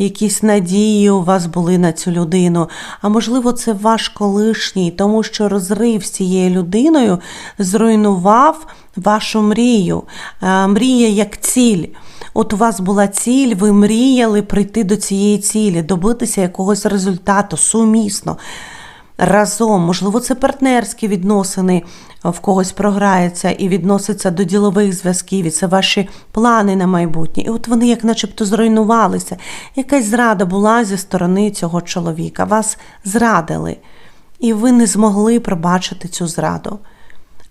якісь надії у вас були на цю людину. А можливо, це ваш колишній, тому що розрив з цією людиною зруйнував вашу мрію. Е, Мрія як ціль. От у вас була ціль, ви мріяли прийти до цієї цілі, добитися якогось результату сумісно разом. Можливо, це партнерські відносини в когось програється і відноситься до ділових зв'язків, і це ваші плани на майбутнє. І от вони як начебто зруйнувалися. Якась зрада була зі сторони цього чоловіка. Вас зрадили, і ви не змогли пробачити цю зраду.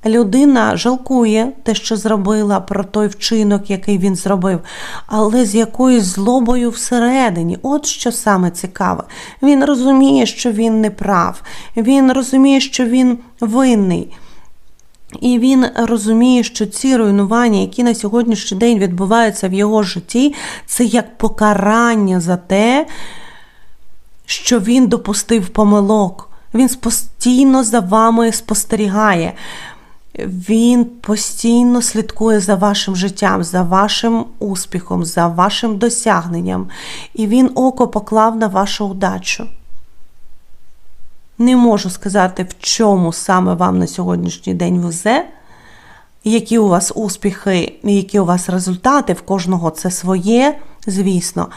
Людина жалкує те, що зробила, про той вчинок, який він зробив, але з якоюсь злобою всередині. От що саме цікаве. Він розуміє, що він не прав, він розуміє, що він винний. І він розуміє, що ці руйнування, які на сьогоднішній день відбуваються в його житті, це як покарання за те, що він допустив помилок. Він постійно за вами спостерігає. Він постійно слідкує за вашим життям, за вашим успіхом, за вашим досягненням. І він око поклав на вашу удачу. Не можу сказати, в чому саме вам на сьогоднішній день везе, які у вас успіхи, які у вас результати, в кожного це своє, звісно.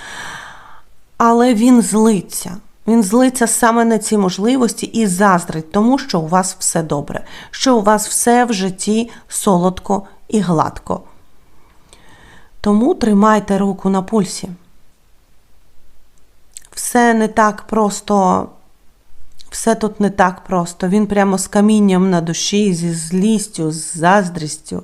Але він злиться. Він злиться саме на ці можливості і заздрить тому, що у вас все добре, що у вас все в житті солодко і гладко. Тому тримайте руку на пульсі. Все не так просто, все тут не так просто. Він прямо з камінням на душі, зі злістю, з заздрістю.